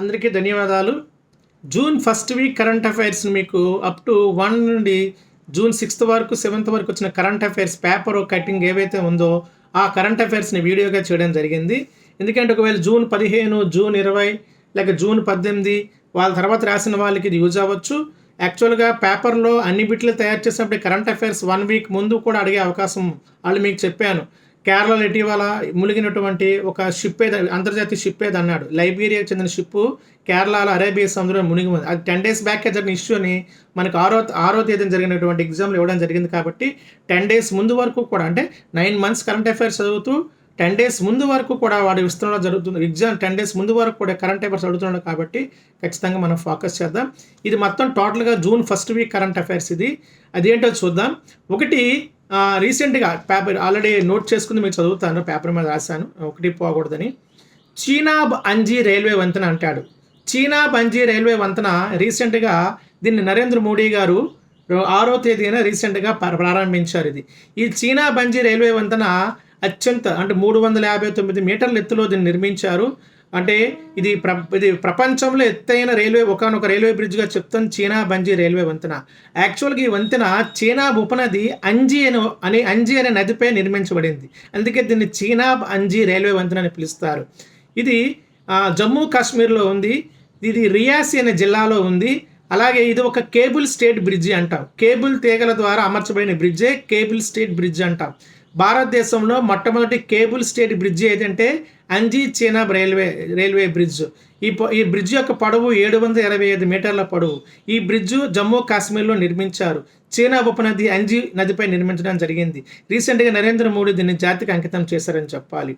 అందరికీ ధన్యవాదాలు. June first week current affairs మీకు అప్ టు వన్ నుండి జూన్ సిక్స్త్ వరకు సెవెంత్ వరకు వచ్చిన కరెంట్ అఫైర్స్ పేపర్ కటింగ్ ఏవైతే ఉందో ఆ కరెంట్ అఫైర్స్ని వీడియోగా చేయడం జరిగింది. ఎందుకంటే ఒకవేళ జూన్ పదిహేను జూన్ ఇరవై లేక జూన్ పద్దెనిమిది వాళ్ళ తర్వాత రాసిన వాళ్ళకి ఇది యూజ్ అవ్వచ్చు. యాక్చువల్గా పేపర్లో అన్ని బిట్లు తయారు చేసినప్పుడు కరెంట్ అఫైర్స్ వన్ వీక్ ముందు కూడా అడిగే అవకాశం వాళ్ళు మీకు చెప్పాను. కేరళలో ఇటీవల మునిగినటువంటి ఒక షిప్ ఏది అంతర్జాతీయ షిప్ ఏది అన్నాడు. లైబీరియాకి చెందిన షిప్ కేరళలో అరేబియా సముద్రంలో మునిగి ఉంది అది టెన్ డేస్ బ్యాక్ జరిగిన ఇష్యూని మనకు ఆరో ఆరో తేదీన జరిగినటువంటి ఎగ్జామ్లు ఇవ్వడం జరిగింది కాబట్టి టెన్ డేస్ ముందు వరకు కూడా అంటే నైన్ మంత్స్ కరెంట్ అఫైర్స్ చదువుతూ టెన్ డేస్ ముందు వరకు కూడా వాడి విస్తరణ జరుగుతుంది ఎగ్జామ్ టెన్ డేస్ ముందు వరకు కూడా కరెంట్ అఫైర్స్ అడుగుతున్నాడు కాబట్టి ఖచ్చితంగా మనం ఫోకస్ చేద్దాం. ఇది మొత్తం టోటల్గా June first week current affairs ఇది. అదేంటో చూద్దాం. ఒకటి రీసెంట్గా పేపర్ ఆల్రెడీ నోట్ చేసుకుని మీరు చదువుతాను పేపర్ మీద రాశాను. ఒకటి పోకూడదని. చీనాబ్ అంజీ రైల్వే వంతెన అంటాడు. చీనాబ్ అంజీ రైల్వే వంతెన రీసెంట్గా దీన్ని నరేంద్ర మోడీ గారు ఆరో తేదీన రీసెంట్గా ప్రారంభించారు ఇది. ఈ చీనా బంజీ రైల్వే వంతెన అత్యంత అంటే మూడు వందల యాభై తొమ్మిది మీటర్ల ఎత్తులో దీన్ని నిర్మించారు. అంటే ఇది ప్ర ఇది ప్రపంచంలో ఎత్తైన రైల్వే ఒకనొక రైల్వే బ్రిడ్జ్గా చెప్తాను. చీనా బంజీ రైల్వే వంతెన. యాక్చువల్గా ఈ వంతెన చీనా ఉపనది అంజీ అనే అనే అంజీ అనే నదిపై నిర్మించబడింది. అందుకే దీన్ని చీనాబ్ అంజీ రైల్వే వంతెన అని పిలుస్తారు. ఇది జమ్మూ కాశ్మీర్లో ఉంది. ఇది రియాసి అనే జిల్లాలో ఉంది. అలాగే ఇది ఒక కేబుల్ స్టేట్ బ్రిడ్జి అంటాం. కేబుల్ తీగల ద్వారా అమర్చబడిన బ్రిడ్జే కేబుల్ స్టేట్ బ్రిడ్జ్ అంటాం. భారతదేశంలో మొట్టమొదటి కేబుల్ స్టేట్ బ్రిడ్జి ఏదంటే Anji Chenab railway railway bridge. ఈ ఈ బ్రిడ్జ్ యొక్క పొడవు ఏడు వందల ఇరవై ఐదు మీటర్ల పొడవు. ఈ బ్రిడ్జ్ జమ్మూ కాశ్మీర్లో నిర్మించారు. చీనా ఉపనది అంజీ నదిపై నిర్మించడం జరిగింది. రీసెంట్గా నరేంద్ర మోడీ దీన్ని జాతికి అంకితం చేశారని చెప్పాలి.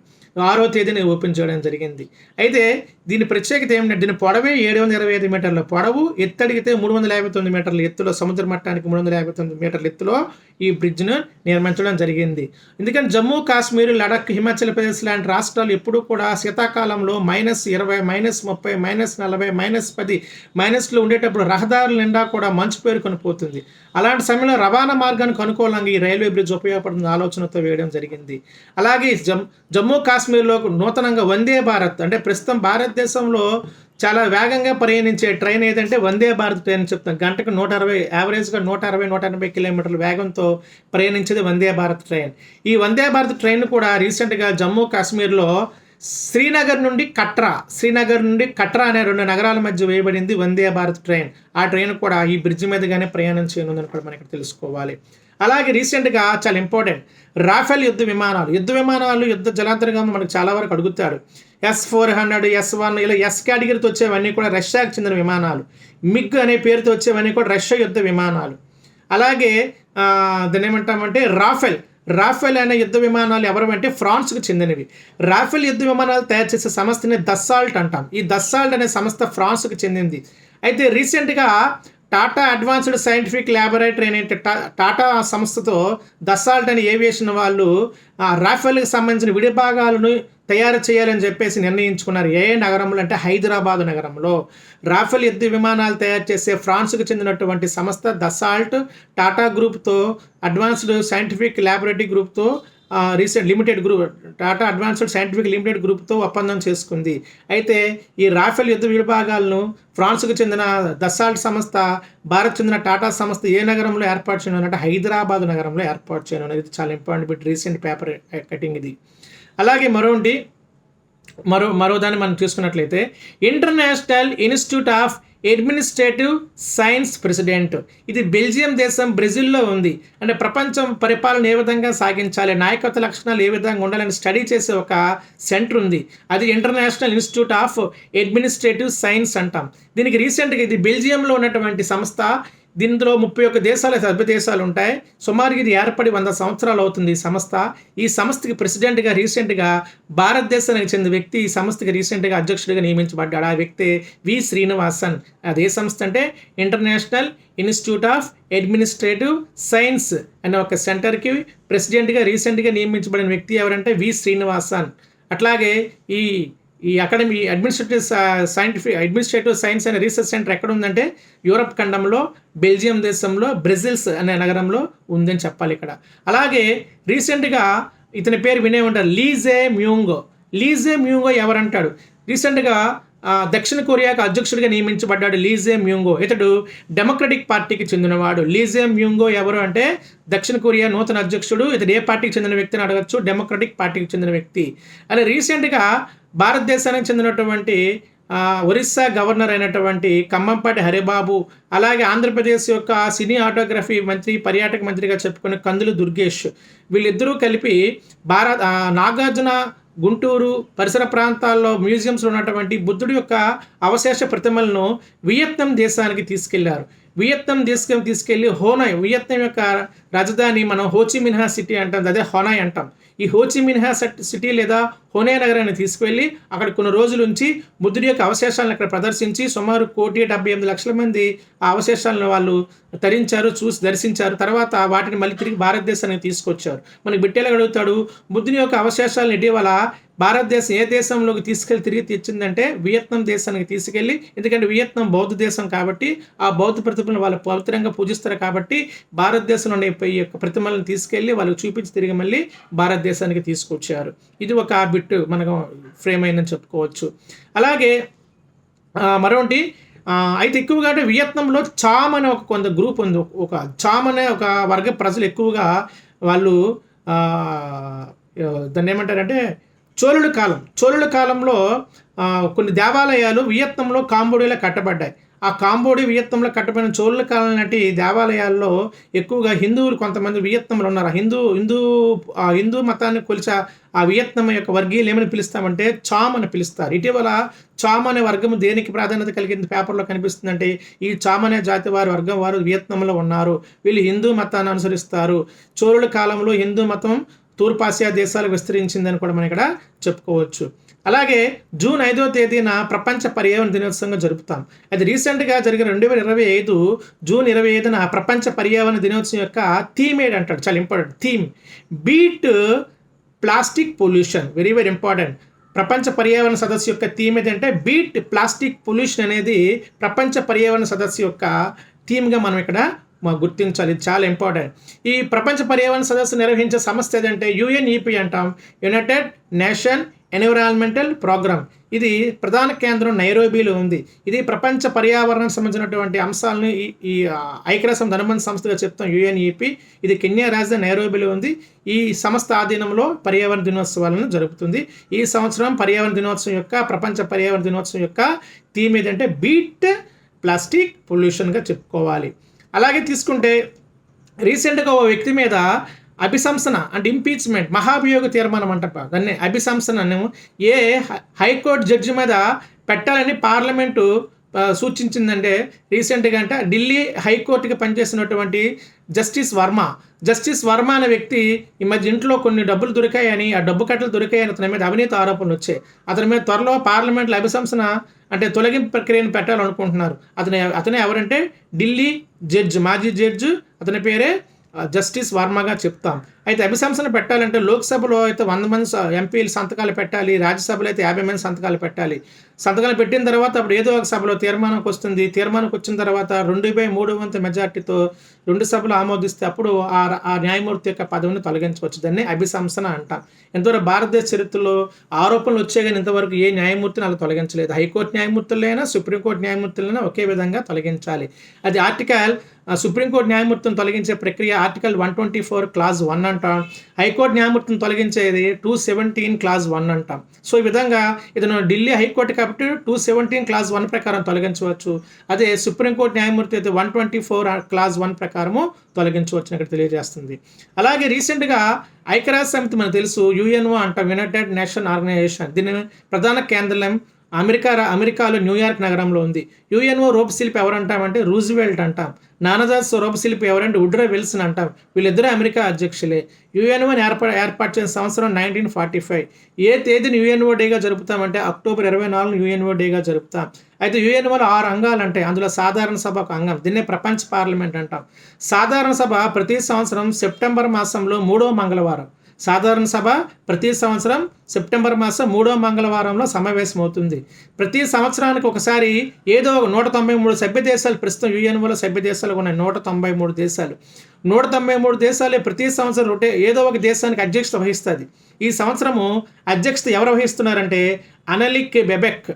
ఆరో తేదీని ఓపెన్ చేయడం జరిగింది. అయితే దీని ప్రత్యేకత ఏమిటంటే దీని పొడవే ఏడు వందల ఇరవై ఐదు మీటర్ల పొడవు. ఎత్తడిగితే మూడు వందల యాభై తొమ్మిది మీటర్ల ఎత్తులో సముద్ర మట్టానికి మూడు వందల యాభై తొమ్మిది మీటర్ల ఎత్తులో ఈ బ్రిడ్జ్ను నిర్మించడం జరిగింది. ఎందుకంటే జమ్మూ కాశ్మీర్ లడక్ హిమాచల్ ప్రదేశ్ లాంటి రాష్ట్రాలు ఎప్పుడూ కూడా శీతాకాలంలో మైనస్ ఇరవై మైనస్ ముప్పై మైనస్ నలభై మైనస్ పది మైనస్లో ఉండేటప్పుడు రహదారుల నిండా కూడా మంచు పేరుకొని పోతుంది. అలాంటి సమయంలో రవాణా మార్గానికి అనుకూలంగా ఈ రైల్వే బ్రిడ్జ్ ఉపయోగపడుతుంది ఆలోచనతో వేయడం జరిగింది. అలాగే జమ్ జమ్మూ కాశ్మీర్లో నూతనంగా వందే భారత్ అంటే ప్రస్తుతం భారతదేశంలో చాలా వేగంగా ప్రయాణించే ట్రైన్ ఏదంటే వందే భారత్ ట్రైన్ చెప్తాం. గంటకు నూట అరవై యావరేజ్గా నూట అరవై నూట ఎనభై కిలోమీటర్ల వేగంతో ప్రయాణించేది వందే భారత్ ట్రైన్. ఈ వందే భారత్ ట్రైన్ కూడా రీసెంట్గా జమ్మూ కాశ్మీర్లో శ్రీనగర్ నుండి కట్రా. శ్రీనగర్ నుండి కట్రా అనే రెండు నగరాల మధ్య వేయబడింది వందే భారత్ ట్రైన్. ఆ ట్రైన్ కూడా ఈ బ్రిడ్జ్ మీదుగానే ప్రయాణం చేయనుందని కూడా మనకి తెలుసుకోవాలి. అలాగే రీసెంట్గా చాలా ఇంపార్టెంట్. రాఫెల్ యుద్ధ విమానాలు. యుద్ధ విమానాలు యుద్ధ జలాంతరంగా మనకు చాలా వరకు అడుగుతాడు S four hundred S one ఇలా ఎస్ కేటగిరీతో వచ్చేవన్నీ కూడా రష్యాకి చెందిన విమానాలు. మిగ్ అనే పేరుతో వచ్చేవన్నీ కూడా రష్యా యుద్ధ విమానాలు. అలాగే దాన్ని ఏమంటామంటే రాఫెల్. రాఫెల్ అనే యుద్ధ విమానాలు ఎవరు అంటే ఫ్రాన్స్కు చెందినవి. రాఫెల్ యుద్ధ విమానాలు తయారు చేసే సంస్థని దస్సాల్ట్ అంటాం. ఈ దస్సాల్ట్ అనే సంస్థ ఫ్రాన్స్కు చెందింది. అయితే రీసెంట్గా టాటా అడ్వాన్స్డ్ సైంటిఫిక్ ల్యాబొరేటరీ అనే టాటా సంస్థతో దసాల్ట్ అనే ఏవియేషన్ వాళ్ళు రాఫెల్కి సంబంధించిన విడిభాగాలను తయారు చేయాలని చెప్పేసి నిర్ణయించుకున్నారు. ఏ నగరంలో అంటే హైదరాబాద్ నగరంలో. రాఫెల్ యుద్ధ విమానాలు తయారు చేసే ఫ్రాన్స్కు చెందినటువంటి సంస్థ దసాల్ట్ టాటా గ్రూప్తో advanced scientific laboratory గ్రూప్తో recent limited group Tata advanced scientific limited గ్రూప్తో ఒప్పందం చేసుకుంది. అయితే ఈ రాఫెల్ యుద్ధ విభాగాలను ఫ్రాన్స్కు చెందిన దసాల్ట్ సంస్థ భారత్ చెందిన టాటా సంస్థ ఏ నగరంలో ఏర్పాటు చేయను అంటే హైదరాబాద్ నగరంలో ఏర్పాటు చేయను అనేది చాలా important bit recent paper cutting ఇది. అలాగే మరోటి మరో మరో దాన్ని మనం చూసుకున్నట్లయితే international institute of administrative science president ఇది బెల్జియం దేశం బ్రెజిల్లో ఉంది. అంటే ప్రపంచం పరిపాలన ఏ విధంగా సాగించాలి నాయకత్వ లక్షణాలు ఏ విధంగా ఉండాలని స్టడీ చేసే ఒక సెంటర్ ఉంది. అది international institute of administrative science అంటాం. దీనికి రీసెంట్గా ఇది బెల్జియంలో ఉన్నటువంటి సంస్థ దీనిలో ముప్పై ఒక్క దేశాల సభ్య దేశాలు ఉంటాయి. సుమారు ఇది ఏర్పడి వంద సంవత్సరాలు అవుతుంది ఈ సంస్థ. ఈ సంస్థకి ప్రెసిడెంట్గా రీసెంట్గా భారతదేశానికి చెందిన వ్యక్తి ఈ సంస్థకి రీసెంట్గా అధ్యక్షుడిగా నియమించబడ్డాడు. ఆ వ్యక్తి వి. శ్రీనివాసన్. అదే సంస్థ అంటే? International institute of administrative science అనే ఒక సెంటర్కి ప్రెసిడెంట్గా రీసెంట్గా నియమించబడిన వ్యక్తి ఎవరంటే వి. శ్రీనివాసన్. అట్లాగే ఈ ఈ academy administrative scientific administrative science అనే రీసెర్చ్ సెంటర్ ఎక్కడ ఉందంటే యూరప్ ఖండంలో బెల్జియం దేశంలో బ్రెజిల్స్ అనే నగరంలో ఉందని చెప్పాలి ఇక్కడ. అలాగే రీసెంట్గా ఇతని పేరు వినే ఉంటారు. లీజే మ్యూంగో. లీజే మ్యూంగో ఎవరంటాడు? రీసెంట్గా దక్షిణ కొరియాకు అధ్యక్షుడిగా నియమించబడ్డాడు లీజే మ్యూంగో ఇతడు డెమోక్రటిక్ పార్టీకి చెందినవాడు. లీజే మ్యూంగో ఎవరు అంటే దక్షిణ కొరియా నూతన అధ్యక్షుడు. ఇతడు ఏ పార్టీకి చెందిన వ్యక్తిని అడగచ్చు. డెమోక్రటిక్ పార్టీకి చెందిన వ్యక్తి. అలా రీసెంట్గా భారతదేశానికి చెందినటువంటి ఒరిస్సా గవర్నర్ అయినటువంటి కమ్మంపాటి హరిబాబు అలాగే ఆంధ్రప్రదేశ్ యొక్క సినీ ఆటోగ్రఫీ మంత్రి పర్యాటక మంత్రిగా చెప్పుకున్న కందులు దుర్గేష్ వీళ్ళిద్దరూ కలిపి భారత్ నాగార్జున గుంటూరు పరిసర ప్రాంతాల్లో మ్యూజియంస్లో ఉన్నటువంటి బుద్ధుడి యొక్క అవశేష ప్రతిమలను వియత్నం దేశానికి తీసుకెళ్ళారు. వియత్నం దేశం తీసుకెళ్ళి హోనాయ్ వియత్నం యొక్క రాజధాని మనం హోచి మిన్హా సిటీ అంటాం అదే హోనాయ్ అంటాం. ఈ హోచి మిన్హా సిటీ లేదా హోనే నగరాన్ని తీసుకువెళ్ళి అక్కడ కొన్ని రోజుల నుంచి బుద్ధుడి యొక్క అవశేషాలను అక్కడ ప్రదర్శించి సుమారు కోటి డెబ్బై ఎనిమిది లక్షల మంది ఆ అవశేషాలను వాళ్ళు తరించారు చూసి దర్శించారు. తర్వాత వాటిని మళ్ళీ తిరిగి భారతదేశానికి తీసుకొచ్చారు. మనకి బిట్టేలా అడుగుతాడు బుద్ధుని యొక్క అవశేషాలను ఇటీవల భారతదేశం ఏ దేశంలోకి తీసుకెళ్ళి తిరిగి తెచ్చిందంటే వియత్నాం దేశానికి తీసుకెళ్ళి ఎందుకంటే వియత్నాం బౌద్ధ దేశం కాబట్టి ఆ బౌద్ధ ప్రతిమలను వాళ్ళు పవిత్రంగా పూజిస్తారు కాబట్టి భారతదేశంలో ఈ యొక్క ప్రతిమలను తీసుకెళ్ళి వాళ్ళకి చూపించి తిరిగి మళ్ళీ భారతదేశానికి తీసుకొచ్చారు. ఇది ఒక బిట్టు మనకు ఫ్రేమ్ అయిందని చెప్పుకోవచ్చు. అలాగే మరొకటి అయితే ఎక్కువగా అంటే వియత్నంలో చామ్ అనే ఒక కొంత గ్రూప్ ఉంది. ఒక- చామ్ అనే ఒక వర్గ ప్రజలు ఎక్కువగా వాళ్ళు దాన్ని ఏమంటారంటే చోళుల కాలం. చోళుల కాలంలో కొన్ని దేవాలయాలు వియత్నంలో కాంబోడియాలో కట్టబడ్డాయి. ఆ కాంబోడి వియత్నంలో కట్టబడిన చోళుల కాలం నాటి దేవాలయాల్లో ఎక్కువగా హిందువులు కొంతమంది వియత్నంలో ఉన్నారు. ఆ హిందూ హిందూ ఆ హిందూ మతాన్ని కొలిచే ఆ వియత్నం యొక్క వర్గీయులు ఏమని పిలుస్తామంటే చామ్ అని పిలుస్తారు. ఇటీవల చామ్ అనే వర్గం దేనికి ప్రాధాన్యత కలిగింది? పేపర్లో కనిపిస్తుందంటే ఈ చామ్ అనే జాతి వారి వర్గం వారు వియత్నంలో ఉన్నారు. వీళ్ళు హిందూ మతాన్ని అనుసరిస్తారు. చోళుల కాలంలో హిందూ మతం తూర్పాసియా దేశాలకు విస్తరించిందని కూడా మనం ఇక్కడ చెప్పుకోవచ్చు. అలాగే జూన్ ఐదో తేదీన ప్రపంచ పర్యావరణ దినోత్సవంగా జరుపుతాం. అది రీసెంట్గా జరిగిన రెండు వేల ఇరవై ఐదు జూన్ ఇరవై ఐదున ప్రపంచ పర్యావరణ దినోత్సవం యొక్క థీమ్ ఏంటి అంటాడు చాలా important. Theme. Beat plastic pollution. Very very important. ప్రపంచ పర్యావరణ సదస్సు యొక్క థీమ్ ఏదంటే బీట్ ప్లాస్టిక్ పొల్యూషన్ అనేది ప్రపంచ పర్యావరణ సదస్సు యొక్క థీమ్గా మనం ఇక్కడ గుర్తించాలి. ఇది చాలా ఇంపార్టెంట్. ఈ ప్రపంచ పర్యావరణ సదస్సు నిర్వహించే సంస్థ ఏదంటే యుఎన్ఈపి అంటాం. యునైటెడ్ నేషన్ ఎన్విరాన్మెంటల్ ప్రోగ్రామ్ ఇది ప్రధాన కేంద్రం నైరోబీలో ఉంది. ఇది ప్రపంచ పర్యావరణానికి సంబంధించినటువంటి అంశాలను ఈ ఈ ఆ, ధనబంధ సంస్థగా చెప్తాం యుఎన్ఈపి. ఇది కెన్యా రాజధాని నైరోబీలో ఉంది. ఈ సంస్థ ఆధీనంలో పర్యావరణ దినోత్సవాలను జరుపుతుంది. ఈ సంవత్సరం పర్యావరణ దినోత్సవం యొక్క ప్రపంచ పర్యావరణ దినోత్సవం యొక్క థీమ్ ఏదంటే బీట్ ప్లాస్టిక్ పొల్యూషన్గా చెప్పుకోవాలి. అలాగే తీసుకుంటే రీసెంట్గా ఓ వ్యక్తి మీద అభిశంసన అంటే ఇంపీచ్మెంట్ మహాభియోగ తీర్మానం అంట దాన్ని అభిశంసనను ఏ హైకోర్టు జడ్జి మీద పెట్టాలని పార్లమెంటు సూచించిందంటే రీసెంట్గా అంటే ఢిల్లీ హైకోర్టుకి పనిచేసినటువంటి జస్టిస్ వర్మ. జస్టిస్ వర్మ అనే వ్యక్తి ఈ మధ్య ఇంట్లో కొన్ని డబ్బులు దొరికాయని ఆ డబ్బు కట్టలు దొరికాయని అతని మీద అవినీతి ఆరోపణలు వచ్చాయి. అతని మీద త్వరలో పార్లమెంట్లో అభిశంసన అంటే తొలగింపు ప్రక్రియను పెట్టాలనుకుంటున్నారు. అతని అతనే ఎవరంటే ఢిల్లీ జడ్జ్ మాజీ జడ్జ్. అతని పేరే జస్టిస్ వర్మగా చెప్తాం. అయితే అభిశంసన పెట్టాలంటే లోక్సభలో అయితే వంద మంది ఎంపీలు సంతకాలు పెట్టాలి రాజ్యసభలో అయితే యాభై మంది సంతకాలు పెట్టాలి. సంతకాలు పెట్టిన తర్వాత అప్పుడు ఏదో ఒక సభలో తీర్మానంకి వస్తుంది. తీర్మానంకి వచ్చిన తర్వాత రెండు బై మూడు వంతు మెజార్టీతో రెండు సభలు ఆమోదిస్తే అప్పుడు ఆ ఆ న్యాయమూర్తి యొక్క పదవిని తొలగించవచ్చు దాన్ని అభిశంసన అంటాం. ఇంతవరకు భారతదేశ చరిత్రలో ఆరోపణలు వచ్చే కానీ ఇంతవరకు ఏ న్యాయమూర్తిని అలా తొలగించలేదు. హైకోర్టు న్యాయమూర్తులైనా సుప్రీంకోర్టు న్యాయమూర్తులైనా ఒకే విధంగా తొలగించాలి. అది ఆర్టికల్ సుప్రీంకోర్టు న్యాయమూర్తిని తొలగించే ప్రక్రియ article one twenty four clause one అంట. హైకోర్టు న్యాయమూర్తిని తొలగించేది టూ సెవెంటీన్ క్లాజ్ వన్ అంట. సో ఈ విధంగా ఇతను ఢిల్లీ హైకోర్టు కాబట్టి టూ సెవెంటీన్ క్లాజ్ వన్ ప్రకారం తొలగించవచ్చు. అదే సుప్రీంకోర్టు న్యాయమూర్తి అయితే one twenty four clause one ప్రకారము తొలగించవచ్చు అని ఇక్కడ తెలియజేస్తుంది. అలాగే రీసెంట్గా ఐక్యరాజ్య సమితి మనకు తెలుసు యుఎన్ఓ అంటాం యునైటెడ్ నేషన్ ఆర్గనైజేషన్ దీని ప్రధాన కేంద్రం అమెరికా అమెరికాలో న్యూయార్క్ నగరంలో ఉంది. యుఎన్ఓ రూపశిల్పి ఎవరంటామంటే రూజ్వెల్ట్ అంటాం. నానాజాస్ రూపశిల్పి ఎవరంటే ఉడ్రో విల్సన్ అంటాం. వీళ్ళిద్దరూ అమెరికా అధ్యక్షులే. యుఎన్ఓని ఏర్పాటు ఏర్పాటు చేసిన సంవత్సరం నైన్టీన్ ఫార్టీ ఫైవ్. ఏ తేదీని యుఎన్ఓ డేగా జరుపుతామంటే అక్టోబర్ ఇరవై నాలుగు యుఎన్ఓ డేగా జరుపుతాం. అయితే యుఎన్ఓలో ఆరు అంగాలు ఉంటాయి అందులో సాధారణ సభ ఒక అంగం. దీన్నే ప్రపంచ పార్లమెంట్ అంటాం. సాధారణ సభ ప్రతి సంవత్సరం సెప్టెంబర్ మాసంలో మూడో మంగళవారం. సాధారణ సభ ప్రతి సంవత్సరం సెప్టెంబర్ మాసం మూడో మంగళవారంలో సమావేశమవుతుంది. ప్రతి సంవత్సరానికి ఒకసారి ఏదో ఒక నూట తొంభై మూడు సభ్య దేశాలు ప్రస్తుతం యుఎన్ఓలో సభ్య దేశాలు ఉన్నాయి. నూట తొంభై మూడు దేశాలు. నూట తొంభై మూడు దేశాలే ప్రతి సంవత్సరం ఒకటే ఏదో ఒక దేశానికి అధ్యక్షత వహిస్తుంది. ఈ సంవత్సరము అధ్యక్షత ఎవరు వహిస్తున్నారంటే అనలిక్ బెబెక్.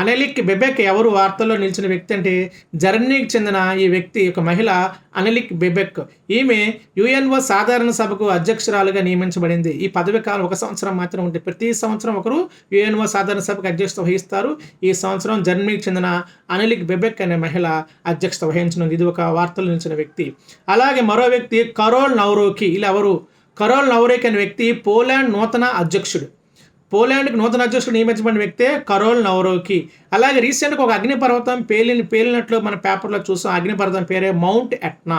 అనలిక్ బెబెక్ ఎవరు వార్తల్లో నిలిచిన వ్యక్తి అంటే జర్మనీకి చెందిన ఈ వ్యక్తి ఒక మహిళ అనలిక్ బెబెక్. ఈమె యుఎన్ఓ సాధారణ సభకు అధ్యక్షురాలుగా నియమించబడింది. ఈ పదవి కాలం ఒక సంవత్సరం మాత్రం ఉంటుంది ప్రతి సంవత్సరం ఒకరు యుఎన్ఓ సాధారణ సభకు అధ్యక్షత వహిస్తారు. ఈ సంవత్సరం జర్మనీకి చెందిన అనలిక్ బెబెక్ అనే మహిళ అధ్యక్షత వహించనుంది. ఇది ఒక వార్తలు నిలిచిన వ్యక్తి. అలాగే మరో వ్యక్తి కరోల్ నౌరోకి. ఇలా ఎవరు కరోల్ నౌరోకి అనే వ్యక్తి పోలాండ్ నూతన అధ్యక్షుడు. పోలాండ్కి నూతన అధ్యక్షుడు నియమించబడిన వ్యక్తే కరోల్ నౌరోకి అలాగే రీసెంట్గా ఒక అగ్నిపర్వతం పేలిని పేలినట్లు మన పేపర్లో చూసాం. అగ్నిపర్వతం పేరే మౌంట్ ఎట్నా.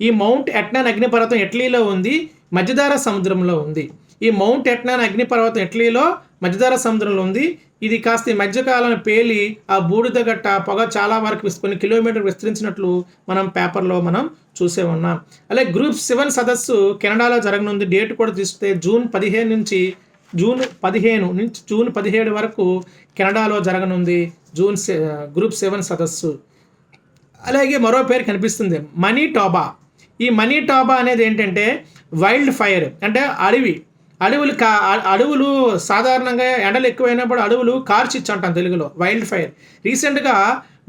ఈ మౌంట్ ఎట్నా అగ్నిపర్వతం ఇటలీలో ఉంది? మధ్యధార సముద్రంలో ఉంది. ఈ మౌంట్ ఎట్నా అగ్నిపర్వతం ఇటలీలో మధ్యధార సముద్రంలో ఉంది. ఇది కాస్త ఈ మధ్యకాలం పేలి ఆ బూడిద గట్ట పొగ చాలా వరకు కొన్ని కిలోమీటర్ విస్తరించినట్లు మనం పేపర్లో మనం చూసే ఉన్నాం. అలాగే గ్రూప్ సెవెన్ సదస్సు కెనడాలో జరగనుంది. డేట్ కూడా తీసుకుంటే జూన్ పదిహేను నుంచి జూన్ పదిహేను నుంచి జూన్ పదిహేడు వరకు కెనడాలో జరగనుంది. జూన్ గ్రూప్ సెవెన్ సదస్సు. అలాగే మరో పేరు కనిపిస్తుంది. మనీ టాబా ఈ మనీ టాబా అనేది ఏంటంటే వైల్డ్ ఫైర్ అంటే అడవి. అడవులు కా అడవులు సాధారణంగా ఎండలు ఎక్కువైనప్పుడు అడవులు కార్చిచ్చు అంటాం తెలుగులో వైల్డ్ ఫైర్. రీసెంట్గా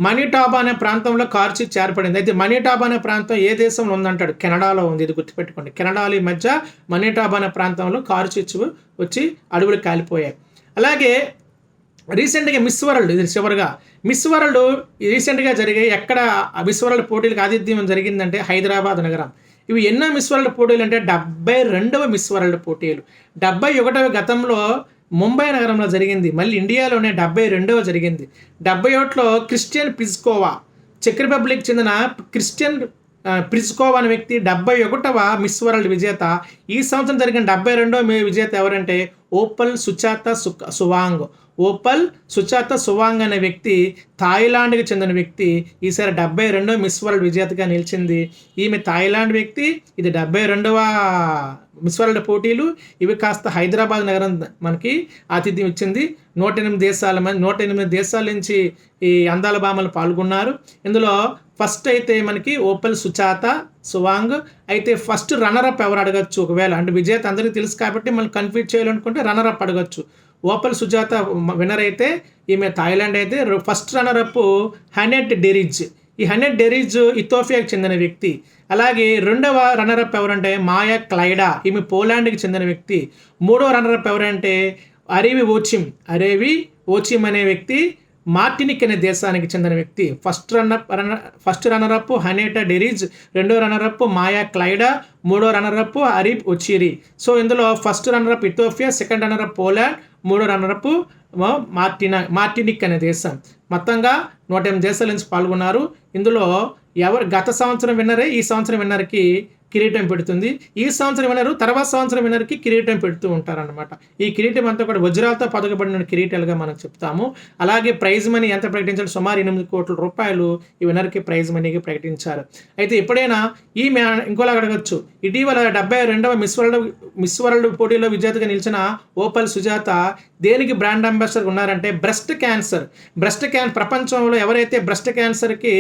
మణిటాబా అనే ప్రాంతంలో కార్చిచ్చు ఏర్పడింది. అయితే మణిటాబా అనే ప్రాంతం ఏ దేశంలో ఉందంటాడు? కెనడాలో ఉంది ఇది గుర్తుపెట్టుకోండి. కెనడాలో ఈ మధ్య మణిటాబా అనే ప్రాంతంలో కార్చిచ్చు వచ్చి అడవులు కాలిపోయాయి. అలాగే రీసెంట్గా మిస్ వరల్డ్ ఇది చివరిగా. మిస్ వరల్డ్ రీసెంట్గా జరిగే ఎక్కడ మిస్ వరల్డ్ పోటీలకు ఆతిథ్యం జరిగిందంటే హైదరాబాద్ నగరం. ఇవి ఎన్నో మిస్ వరల్డ్ పోటీలు అంటే డెబ్బై రెండవ మిస్ వరల్డ్ పోటీలు. డెబ్బై ఒకటవ గతంలో ముంబై నగరంలో జరిగింది. మళ్ళీ ఇండియాలోనే డెబ్బై రెండవ జరిగింది. డెబ్బై ఒకటిలో క్రిస్టియన్ పిజ్కోవా చెక్ రిపబ్లిక్ చెందిన క్రిస్టియన్ ఆ, ప్రిజ్కోవా అనే వ్యక్తి డెబ్బై ఒకటవ మిస్ వరల్డ్ విజేత. ఈ సంవత్సరం జరిగిన డెబ్బై రెండవ విజేత ఎవరంటే ఓపల్ సుచాత సుఖ సువాంగ్. ఓపల్ సుచాత సువాంగ్ అనే వ్యక్తి థాయిలాండ్కి చెందిన వ్యక్తి. ఈసారి డెబ్బై రెండవ మిస్ వరల్డ్ విజేతగా నిలిచింది. ఈమె థాయిలాండ్ వ్యక్తి. ఇది డెబ్బై రెండవ మిస్ వరల్డ్ పోటీలు. ఇవి కాస్త హైదరాబాద్ నగరం మనకి ఆతిథ్యం ఇచ్చింది. నూట ఎనిమిది దేశాల మంది నూట ఎనిమిది దేశాల నుంచి ఈ అందాల భామలు పాల్గొన్నారు. ఇందులో ఫస్ట్ అయితే మనకి ఓపెల్ సుచాత సువాంగ్. అయితే ఫస్ట్ రన్నర్ అప్ ఎవరు అడగచ్చు? ఒకవేళ అంటే విజేత అందరికీ తెలుసు కాబట్టి మనం కన్ఫ్యూజ్ చేయాలనుకుంటే రన్నర్ అప్ అడగచ్చు. ఓపెల్ సుజాత విన్నర్ అయితే ఈమె థాయిలాండ్ అయితే first runner up Hasset Dereje. ఈ హనెట్ డెరిజ్ ఇథోపియాకి చెందిన వ్యక్తి. అలాగే రెండవ రన్నర్ అప్ ఎవరంటే మాయా క్లైడా. ఈమె పోలాండ్కి చెందిన వ్యక్తి. మూడవ రన్నర్ అప్ ఎవరంటే అరేవి ఓచిమ్. అరేవి ఓచిమ్ అనే వ్యక్తి. మార్టినిక్ అనే దేశానికి చెందిన వ్యక్తి. First runner runner first runner up Hasset Dereje. రెండో రన్నరప్ మాయా క్లైడా. మూడో రన్నరప్ అరీబ్ ఒచిరి సో ఇందులో first runner up Ethiopia second runner up Poland మూడో రన్నరప్ మార్టినా మార్టినిక్ అనే దేశం. మొత్తంగా నూట ఎనిమిది దేశాల నుంచి పాల్గొన్నారు. ఇందులో ఎవరు గత సంవత్సరం విన్నరే ఈ సంవత్సరం విన్నర్కి కిరీటం పెడుతుంది. ఈ సంవత్సరం వినరు తర్వాత సంవత్సరం వినర్కి కిరీటం పెడుతూ ఉంటారనమాట ఈ కిరీటం అంతా కూడా వజ్రాలతో పదకబడిన కిరీటాలుగా మనం చెప్తాము. అలాగే ప్రైజ్ మనీ ఎంత ప్రకటించాలి సుమారు ఎనిమిది కోట్ల రూపాయలు ఈ వినర్కి ప్రైజ్ మనీకి ప్రకటించారు. అయితే ఎప్పుడైనా ఈ మ్యా ఇంకోలా అడగచ్చు. ఇటీవల డెబ్బై రెండవ మిస్ వరల్డ్ మిస్ వరల్డ్ పోటీలో విజేతగా నిలిచిన ఓపల్ సుజాత దేనికి బ్రాండ్ అంబాసిడర్ ఉన్నారంటే బ్రెస్ట్ క్యాన్సర్. బ్రెస్ట్ క్యాన్ ప్రపంచంలో ఎవరైతే బ్రెస్ట్ క్యాన్సర్కి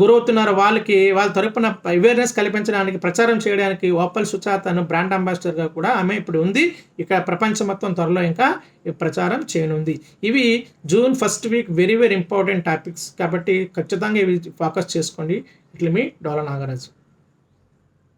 గురవుతున్నారో వాళ్ళకి వాళ్ళ తరపున అవేర్నెస్ కల్పించడానికి ప్రచారం చేయడానికి ఓపల్ సుచాతను బ్రాండ్ అంబాసిడర్గా కూడా ఆమె ఇప్పుడు ఉంది. ఇక ప్రపంచం మొత్తం త్వరలో ఇంకా ప్రచారం చేయనుంది. ఇవి June first week very very important topics కాబట్టి ఖచ్చితంగా ఇవి ఫోకస్ చేసుకోండి. ఇట్లా మీ డోల నాగరాజు.